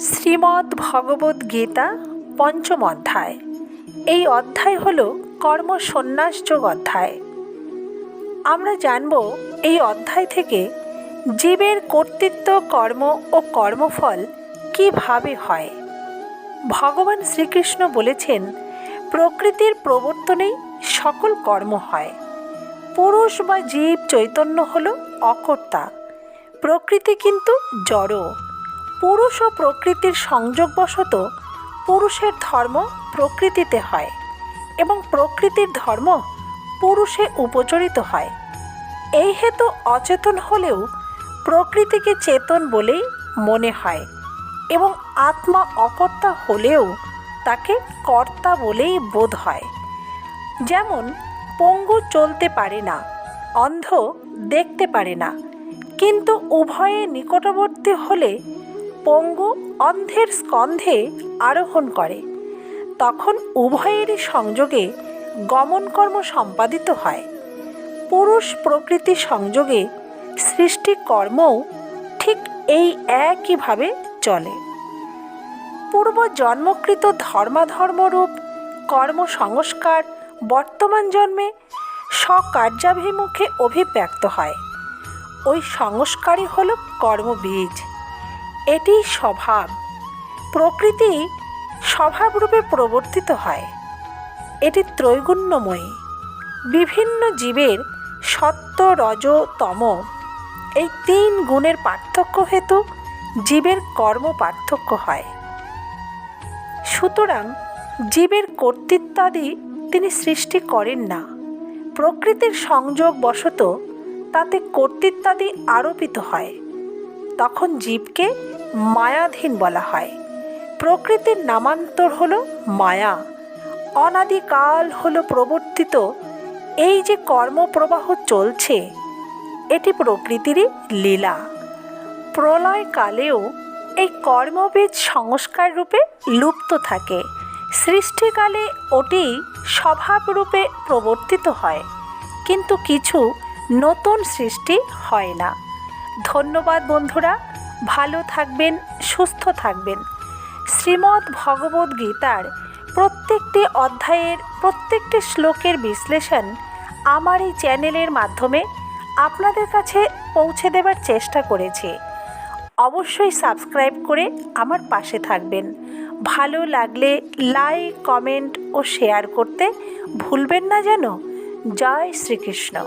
শ্রীমদ্ ভগবদ্ গীতা পঞ্চম অধ্যায়। এই অধ্যায় হল কর্ম সন্ন্যাসযোগ অধ্যায়। আমরা জানব এই অধ্যায় থেকে জীবের কর্তৃত্ব, কর্ম ও কর্মফল কীভাবে হয়। ভগবান শ্রীকৃষ্ণ বলেছেন, প্রকৃতির প্রবর্তনেই সকল কর্ম হয়। পুরুষ বা জীব চৈতন্য হল অকর্তা, প্রকৃতি কিন্তু জড় পুরুষ ও প্রকৃতির সংযোগবশত পুরুষের ধর্ম প্রকৃতিতে হয় এবং প্রকৃতির ধর্ম পুরুষে উপচরিত হয়। এই হেতু অচেতন হলেও প্রকৃতিকে চেতন বলেই মনে হয় এবং আত্মা অকর্তা হলেও তাকে কর্তা বলেই বোধ হয়। যেমন, পঙ্গু চলতে পারে না, অন্ধ দেখতে পারে না, কিন্তু উভয়ে নিকটবর্তী হলে পঙ্গু অন্ধের স্কন্ধে আরোহণ করে। তখন উভয়েরই সংযোগে গমনকর্ম সম্পাদিত হয়। পুরুষ প্রকৃতি সংযোগে সৃষ্টি সৃষ্টিকর্মও ঠিক এই একইভাবে চলে। পূর্ব জন্মকৃত ধর্মাধর্মরূপ কর্মসংস্কার বর্তমান জন্মে স্বকার্যাভিমুখে অভিব্যক্ত হয়। ওই সংস্কারই হল কর্মবীজ। এটি স্বভাব। প্রকৃতি স্বভাবরূপে প্রবর্তিত হয়। এটি ত্রৈগুণ্যময়ী। বিভিন্ন জীবের সত্য, রজ, তম এই তিন গুণের পার্থক্য হেতু জীবের কর্ম পার্থক্য হয়। সুতরাং জীবের কর্তৃত্বাদি তিনি সৃষ্টি করেন না। প্রকৃতির সংযোগ বশত তাতে কর্তৃত্বাদি আরোপিত হয়। তখন জীবকে মায়াধীন বলা হয়। প্রকৃতির নামান্তর হল মায়া। অনাদিকাল হল প্রবর্তিত। এই যে কর্মপ্রবাহ চলছে, এটি প্রকৃতিরই লীলা। প্রলয়কালেও এই কর্মবীজ সংস্কার রূপে লুপ্ত থাকে। সৃষ্টিকালে ওটি স্বভাবরূপে প্রবর্তিত হয়, কিন্তু কিছু নতুন সৃষ্টি হয় না। ধন্যবাদ বন্ধুরা, ভালো থাকবেন, সুস্থ থাকবেন। শ্রীমদ্ ভগবদ্ গীতার প্রত্যেকটি অধ্যায়ের প্রত্যেকটি শ্লোকের বিশ্লেষণ আমার এই চ্যানেলের মাধ্যমে আপনাদের কাছে পৌঁছে দেবার চেষ্টা করেছি। অবশ্যই সাবস্ক্রাইব করে আমার পাশে থাকবেন। ভালো লাগলে লাইক, কমেন্ট ও শেয়ার করতে ভুলবেন না যেন। জয় শ্রীকৃষ্ণ।